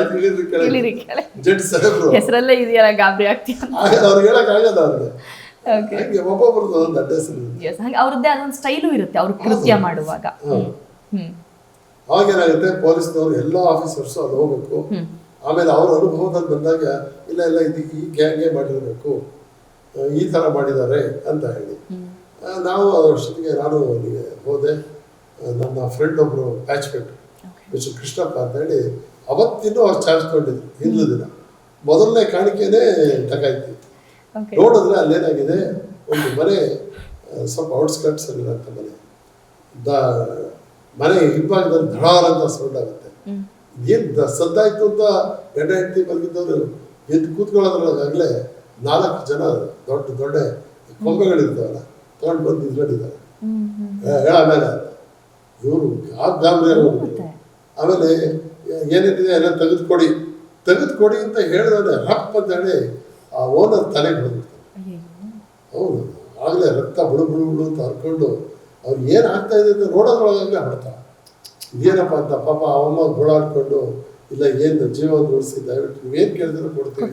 ಜಡ್ಜ್ ಸಾಹೇಬ್ರು. ಹೆಸರಲ್ಲೇ ಇದೆಯಲ್ಲ ಗಾಬರಿ ಆಗ್ತೀಯ ಆಗ ಅವ್ರಿಗೆ ಹೇಳಕ್ ಆಗಲ್ಲ ಅವ್ರಿಗೆ. ಹಂಗೆ ಒಬ್ಬೊಬ್ರದ್ದು ಒಂದು ಅಡ್ಡ ಹೆಸರು ಇರುತ್ತೆ. ಎಸ್ ಹಂಗೆ ಅವ್ರದ್ದೇ ಅದೊಂದು ಸ್ಟೈಲು ಇರುತ್ತೆ ಅವ್ರ ಕೃತ್ಯ ಮಾಡುವಾಗ. ಅವಾಗ ಏನಾಗುತ್ತೆ ಪೊಲೀಸ್ನವರು ಎಲ್ಲ ಆಫೀಸರ್ಸ್ ಅಲ್ಲಿ ಹೋಗ್ಬೇಕು. ಆಮೇಲೆ ಅವ್ರ ಅನುಭವದಲ್ಲಿ ಬಂದಾಗ ಇಲ್ಲ ಇಲ್ಲ ಇದು ಈ ಗ್ಯಾಂಗೇ ಮಾಡಿರಬೇಕು ಈ ಥರ ಮಾಡಿದ್ದಾರೆ ಅಂತ ಹೇಳಿ. ನಾವು ಜೊತೆಗೆ ನಾನು ಅಲ್ಲಿಗೆ ಹೋದೆ. ನನ್ನ ಫ್ರೆಂಡ್ ಒಬ್ಬರು ಬ್ಯಾಚ್ಮೆಂಟ್ ಮಿಸ್ಟರ್ ಕೃಷ್ಣಪ್ಪ ಅಂತ ಹೇಳಿ ಅವತ್ತಿನೂ ಅವ್ರು ಚಾರ್ಜ್ ಕೊಂಡಿದ್ರು ಹಿಂದಿನ ದಿನ. ಮೊದಲನೇ ಕಾಣಿಕೆನೇ ಡಕಾಯ್ತಿ ಓಕೆ ನೋಡಿದ್ರೆ ಅಲ್ಲೇನಾಗಿದೆ ಒಂದು ಮನೆ ಸ್ವಲ್ಪ ಔಟ್ಸ್ಕರ್ಟ್ಸ್ ಇರೋಂಥ ಮನೆ. ದ ಮನೆ ಹಿಂಭಾಗದಲ್ಲಿ ಧಡಾರ್ ಅಂತ ಸೌಂಡ್ ಆಗುತ್ತೆ. ಏನ್ ದ ಸದ್ದಾಯ್ತು ಅಂತ ಗಂಡ ಹೆಂಡತಿ ಮಲಗಿದ್ದವರು ಎದ್ದು ಕೂತ್ಕೊಳ್ಳೋದ್ರೊಳಗಾಗಲೇ ನಾಲ್ಕು ಜನ ದೊಡ್ಡ ದೊಡ್ಡ ಕೊಂಬೆಗಳಿರ್ತಾವಲ್ಲ ತಗೊಂಡು ಬಂದು ಹ್ಮ್ ಹೇಳ ಆಮೇಲೆ. ಇವರು ಯಾವ ಗಾಬರಿ. ಆಮೇಲೆ ಏನಿದೆ ಎಲ್ಲ ತೆಗೆದುಕೊಡಿ. ತೆಗೆದುಕೊಡಿ ಅಂತ ಹೇಳಿದ್ರೆ ರಪ್ಪ ಅಂತ ಹೇಳಿ ಆ ಓನರ್ ತಲೆಗೆ ಬಂದಿರ್ತಾರೆ. ಹೌದು ಆಗಲೇ ರಕ್ತ ಬುಡು ಬುಡು ಬುಡು ಅಂತ ಹರ್ಕೊಂಡು ಅವ್ರು ಏನು ಆಗ್ತಾ ಇದೆ ಅಂತ ನೋಡೋದ್ರೊಳಗಾಗಲೇ ಹೊಡ್ತಾ ಇದೇನಪ್ಪ ಅಂತ ಪಾಪ ಅವಮ್ಮ ಗೋಳಾಡ್ಕೊಂಡು ಇಲ್ಲ ಏನು ಜೀವ ಉಳಿಸಿ ದಯವಿಟ್ಟು ನೀವೇನು ಕೇಳಿದ್ರು ಕೊಡ್ತೀವಿ.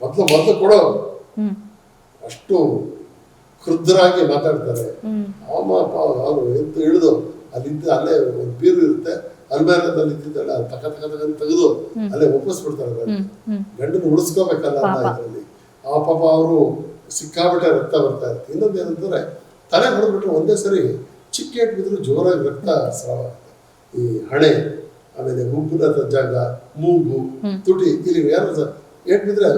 ಮೊದಲು ಮೊದಲು ಕೊಡೋ. ಅಷ್ಟು ಕ್ರುದ್ಧರಾಗಿ ಮಾತಾಡ್ತಾರೆ. ಅವಮ್ಮ ಅವರು ಎದ್ದು ಇಳಿದು ಅಲ್ಲಿದ್ದ ಅಲ್ಲೇ ಒಂದು ಬೀರು ಇರುತ್ತೆ ಅಲ್ಮೇರದಲ್ಲಿ ಇದ್ದಿದ್ದಾಳೆ ಅದು ತಕ ತಕ ತಕ ತೆಗೆದು ಅಲ್ಲೇ ಒಪ್ಪಿಸ್ಬಿಡ್ತಾರೆ ಗಂಡನ ಉಳಿಸ್ಕೋಬೇಕಲ್ಲ ಅಂತ. ಇದರಲ್ಲಿ. ಆ ಪಾಪ ಅವರು ಸಿಕ್ಕಾಬಿಟ್ಟೆ ರಕ್ತ ಬರ್ತಾ ಇರುತ್ತೆ. ಇನ್ನೊಂದು ಏನಂತಂದ್ರೆ ತಲೆ ಹೊಡೆದ್ಬಿಟ್ರೆ ಒಂದೇ ಸರಿ ಚಿಕ್ಕ ಬಿದ್ರು ಜೋರಾಗಿ ರಕ್ತ ಸ್ರಾವ ಆಗುತ್ತೆ. ಈ ಹಣೆ ಆಮೇಲೆ ಗುಂಪುದ ಜಾಗ ಮೂಗು ತುಟಿ ಇಲ್ಲಿ ಯಾರು ಸ- ಏಟ್ ಬಿದ್ರೆ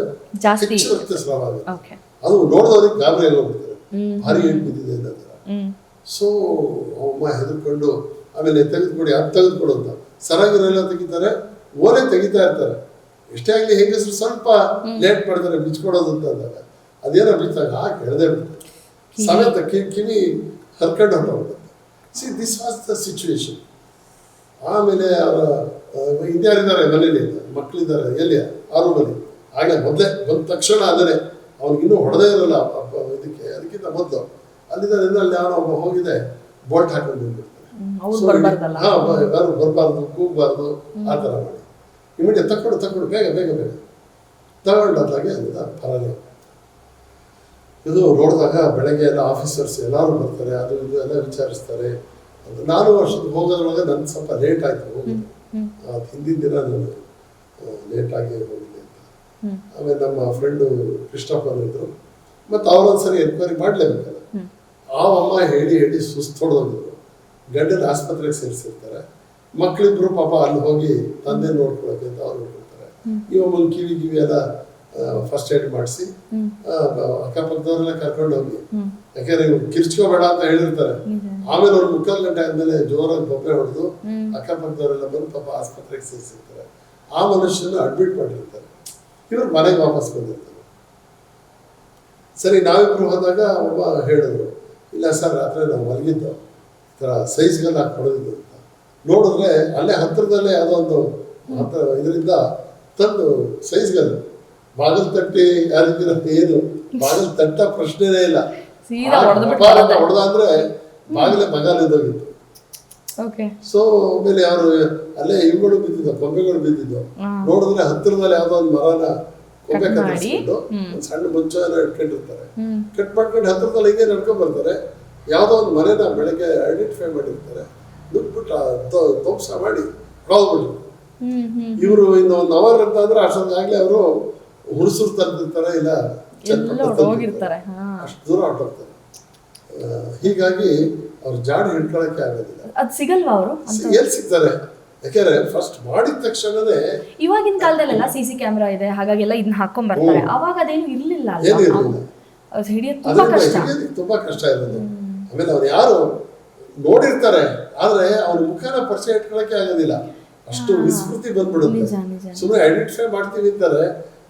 ರಕ್ತ ಸ್ರಾವ ಆಗುತ್ತೆ. ಓಕೆ ಅದು ನೋಡಿದವ್ರಿಗೆ ಗಾಬರಿ ಎಲ್ಲ ಹೋಗ್ತಾರೆ ಭಾರಿ ಏಟ್ ಬಿದ್ದಿದೆ ಹ್ಮ್. ಸೊ ಅಮ್ಮ ಹೆದರ್ಕೊಂಡು ಆಮೇಲೆ ತೆಗೆದುಕೊಡಿ ಅದು ತೆಗೆದುಕೊಡು ಅಂತ. ಸರಾಗಿರೆಲ್ಲ ತೆಗಿತಾರೆ ಓಲೆ ತೆಗಿತಾ ಇರ್ತಾರೆ. ಎಷ್ಟೇ ಆಗಲಿ ಹೆಂಗಸರು ಸ್ವಲ್ಪ ಲೇಟ್ ಮಾಡ್ತಾರೆ ಬಿಚ್ಕೊಡೋದು ಅಂತ ಅಂದಾಗ. ಅದೇನೋ ಬಿಚ್ಚಾಗ ಆ ಕೆಳದೆ ಸಮೇತ ಕಿವಿ ಹರ್ಕೊಂಡು ಹೊರಟೋಗ್ಬಿಡುತ್ತೆ see this was the situation ಆಮೇಲೆ ಅವರ ಇನ್ಯಾರಿದ್ದಾರೆ ಮನೇಲಿ ಮಕ್ಕಳಿದ್ದಾರೆ ಎಲ್ಲಿ? ಆರು ಮನೆ ಆಗಲೇ ಮೊದಲೇ ಬಂದ ತಕ್ಷಣ ಅದನ್ನೇ ಅವ್ನಿಗಿನ್ನೂ ಹೊಡೆದೇ ಇರಲ್ಲ ಇದಕ್ಕೆ ಅದಕ್ಕಿಂತ ಮೊದಲು. ಅಲ್ಲಿದ್ದಾರೆ ಅಲ್ಲಿ ಯಾರೋ ಒಬ್ಬ ಹೋಗಿದೆ ಬೋಲ್ಟ್ ಹಾಕೊಂಡು ಬಂದ್ಬಿಡ್ತಾನೆ ಹಾಂ ಯಾರು ಬರಬಾರ್ದು ಕೂಗಬಾರ್ದು ಆ ಥರ ಮಾಡಿ. ಇಮಿಡಿಯೇಟ್ ತಕ್ಕೊಂಡು ತಕ್ಕೊಂಡು ಬೇಗ ಬೇಗ ಬೇಗ. ತಗೊಂಡಾಗೆ ಅಲ್ಲಿಂದ ಪರಾನೆ ಇದು ನೋಡಿದಾಗ ಬೆಳಗ್ಗೆ ಎಲ್ಲ ಆಫೀಸರ್ಸ್ ಎಲ್ಲರೂ ಬರ್ತಾರೆ ಅದು ಇದು ಎಲ್ಲ ವಿಚಾರಿಸ್ತಾರೆ. ನಾನು ವರ್ಷದ ಹೋಗೋದ್ರೊಳಗೆ ನನ್ಗೆ ಸ್ವಲ್ಪ ಲೇಟ್ ಆಯ್ತು. ಹಿಂದಿನ ದಿನ ನಾನು ಆಗಿ ಹೋಗಿದ್ದೆ ಅಂತ. ಆಮೇಲೆ ನಮ್ಮ ಫ್ರೆಂಡು ಕೃಷ್ಣಪ್ಪನ ಇದ್ರು. ಮತ್ತು ಅವರೊಂದ್ಸರಿ ಎನ್ಕ್ವೈರಿ ಮಾಡಲೇಬೇಕಲ್ಲ. ಆ ಅಮ್ಮ ಹೇಳಿ ಹೇಳಿ ಸುಸ್ತು ಹೊಡೆದೋಗಿದ್ರು. ಗಂಡನ ಆಸ್ಪತ್ರೆಗೆ ಸೇರಿಸಿರ್ತಾರೆ. ಮಕ್ಕಳಿಬ್ರು ಪಾಪ ಅಲ್ಲಿ ಹೋಗಿ ತಂದೆ ನೋಡ್ಕೊಳಕ್ಕೆ ಅಂತ ಅವ್ರು ನೋಡ್ಕೊಳ್ತಾರೆ. ಇವಾಗ ಕಿವಿ ಕಿವಿ ಎಲ್ಲ ಫಸ್ಟ್ ಏಡ್ ಮಾಡಿಸಿ ಹ್ಮ್. ಅಕ್ಕಪಕ್ಕದವರೆಲ್ಲ ಕರ್ಕೊಂಡು ಹೋಗಿ. ಯಾಕಂದ್ರೆ ಇವ್ರು ಕಿರ್ಚ್ಕೋಬೇಡ ಅಂತ ಹೇಳಿರ್ತಾರೆ. ಆಮೇಲೆ ಅವ್ರು ಮುಕ್ಕಾಲು ಗಂಟೆ ಆದ್ಮೇಲೆ ಜೋರಾಗಿ ಬೊಬ್ಬೆ ಹೊಡೆದು. ಅಕ್ಕಪಕ್ಕದವರೆಲ್ಲ ಬಂದು ಪಾಪ ಆಸ್ಪತ್ರೆಗೆ ಸೇರಿಸಿರ್ತಾರೆ ಆ ಮನುಷ್ಯನ ಅಡ್ಮಿಟ್ ಮಾಡಿರ್ತಾರೆ ಇವ್ರು ಮನೆಗೆ ವಾಪಸ್ ಬಂದಿರ್ತಾರೆ ಸರಿ ನಾವಿಬ್ರು ಹೋದಾಗ ಒಬ್ಬ ಹೇಳಿದ್ರು ಇಲ್ಲ ಸರ್ ರಾತ್ರಿ ನಾವು ಮಲಗಿದ್ದು ಈ ಥರ ಸೈಜ್ಗೆಲ್ಲ ಹೊಡೆದಿದ್ದು ಅಂತ ನೋಡಿದ್ರೆ ಅಲ್ಲೇ ಹತ್ತಿರದಲ್ಲೇ ಯಾವುದೋ ಒಂದು ಇದರಿಂದ ತಂದು ಸೈಜ್ಗಲ್ಲು ಬಾಗಿಲು ತಟ್ಟೆ ಯಾರಿದ್ದೀರ? ಏನು? ಬಾಗಿಲು ತಟ್ಟ ಪ್ರಶ್ನೆನೇ ಇಲ್ಲ. ಹೊಡೆದ ಅಂದ್ರೆ ಬಾಗಿಲೇ ಮಗಾಲಿದ್ದೋಗಿತ್ತು ಸೊ ಆಮೇಲೆ ಯಾರು ಅಲ್ಲೇ ಇವುಗಳು ಬಿದ್ದಿದ್ದು ಕೊಂಬೆಗಳು ಬಿದ್ದಿದ್ದು ನೋಡಿದ್ರೆ ಹತ್ತಿರದಲ್ಲಿ ಯಾವ್ದೋ ಒಂದು ಮರನ ಕೊಂಬೆ ಕಟ್ಟಿಸ್ಕೊಂಡು ಕತ್ತರಿಸ್ಕೊಂಡು ಸಣ್ಣ ಮುಂಚೆ ಎಲ್ಲ ಇಟ್ಕೊಂಡಿರ್ತಾರೆ. ಕಟ್ ಮಾಡ್ಕೊಂಡು ಹತ್ತಿರದಲ್ಲಿ ಹಿಂಗೆ ನಡ್ಕೊಂಡ್ ಬರ್ತಾರೆ. ಯಾವ್ದೋ ಒಂದು ಮನೆನ ಬೆಳಗ್ಗೆ ಐಡೆಂಟಿಫೈ ಮಾಡಿರ್ತಾರೆ. ದುಡ್ಬಿಟ್ಟು ಧ್ವಂಸ ಮಾಡಿ ಕಳ್ಬಿಟ್ಟು ಇವರು ಇನ್ನು ಒಂದು ಅವರ್ ಅಂತ ಅಂದ್ರೆ ಅಷ್ಟೊಂದಾಗ್ಲೇ ಅವರು ಹುಣಸೂರು ತಂದಿರ್ತಾರೆ ಇಲ್ಲ ಹೋಗಿರ್ತಾರೆ ಅಷ್ಟು ದೂರ ಹೊರಟೋಗ್ತಾರೆ. ಹೀಗಾಗಿ ಅವ್ರ ಜಾಡು ಹಿಡ್ಕೊಳಕ್ಕೆ ಆಗೋದಿಲ್ಲ. ಅದು ಸಿಗಲ್ವಾ ಅವರು? ಎಲ್ಲಿ ಸಿಗ್ತಾರೆ? ಯಾಕೆಂದ್ರೆ ಫಸ್ಟ್ ಮಾಡಿದ ತಕ್ಷಣನೇ ಇವಾಗಿನ ಕಾಲದಲ್ಲೆಲ್ಲ ಸಿ ಸಿ ಕ್ಯಾಮ್ರಾ ಇದೆ ಹಾಗಾಗಿ ಎಲ್ಲ ಇದನ್ನ ಹಾಕೊಂಡ್ ಬರ್ತಾರೆ. ಅವಾಗ ಅದೇನು ಇರ್ಲಿಲ್ಲ ಹಿಡಿಯೋದು ತುಂಬಾ ಕಷ್ಟ. ತುಂಬಾ ಕಷ್ಟ ಇರೋದು. ಆಮೇಲೆ ಅವ್ರು ಯಾರು ನೋಡಿರ್ತಾರೆ ಆದ್ರೆ ಅವ್ರ ಮುಖನ ಪರಿಚಯ ಇಟ್ಕೊಳಕ್ಕೆ ಆಗೋದಿಲ್ಲ. ಅಷ್ಟು ವಿಸ್ಮೃತಿ ಬಂದ್ಬಿಡುತ್ತೆ. ಸುಮ್ಮನೆ ಐಡೆಂಟಿಫೈ ಮಾಡ್ತೀವಿ ಅಂತಾರೆ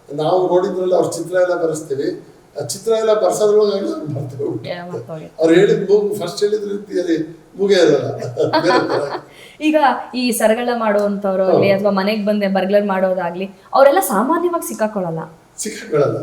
ನಾವು ನೋಡಿದ್ರಲ್ಲ ಅವ್ರ ಚಿತ್ರ ಎಲ್ಲ ಬರೆಸ್ತೀವಿ. ಆ ಚಿತ್ರ ಎಲ್ಲ ಬರ್ಸೋದ್ರೊಳಗಾಗಿ ಅವ್ರು ಮರ್ತೋಗಿ. ಅವ್ರು ಹೇಳಿದ ಮೂಗು ಫಸ್ಟ್ ಹೇಳಿದ ರೀತಿಯಲ್ಲಿ ಮೂಗೇ ಇರಲ್ಲ. ಈಗ ಈ ಸರಗಳ ಮಾಡುವಂತವ್ರು ಆಗ್ಲಿ ಅಥವಾ ಮನೆಗೆ ಬಂದೆ ಬರ್ಗ್ಲರ್ ಮಾಡೋದಾಗ್ಲಿ ಅವರೆಲ್ಲ ಸಾಮಾನ್ಯವಾಗಿ ಸಿಕ್ಕಾಕೊಳ್ಳಲ್ಲ. ಸಿಕ್ಕಾಕೊಳ್ಳಲ್ಲ.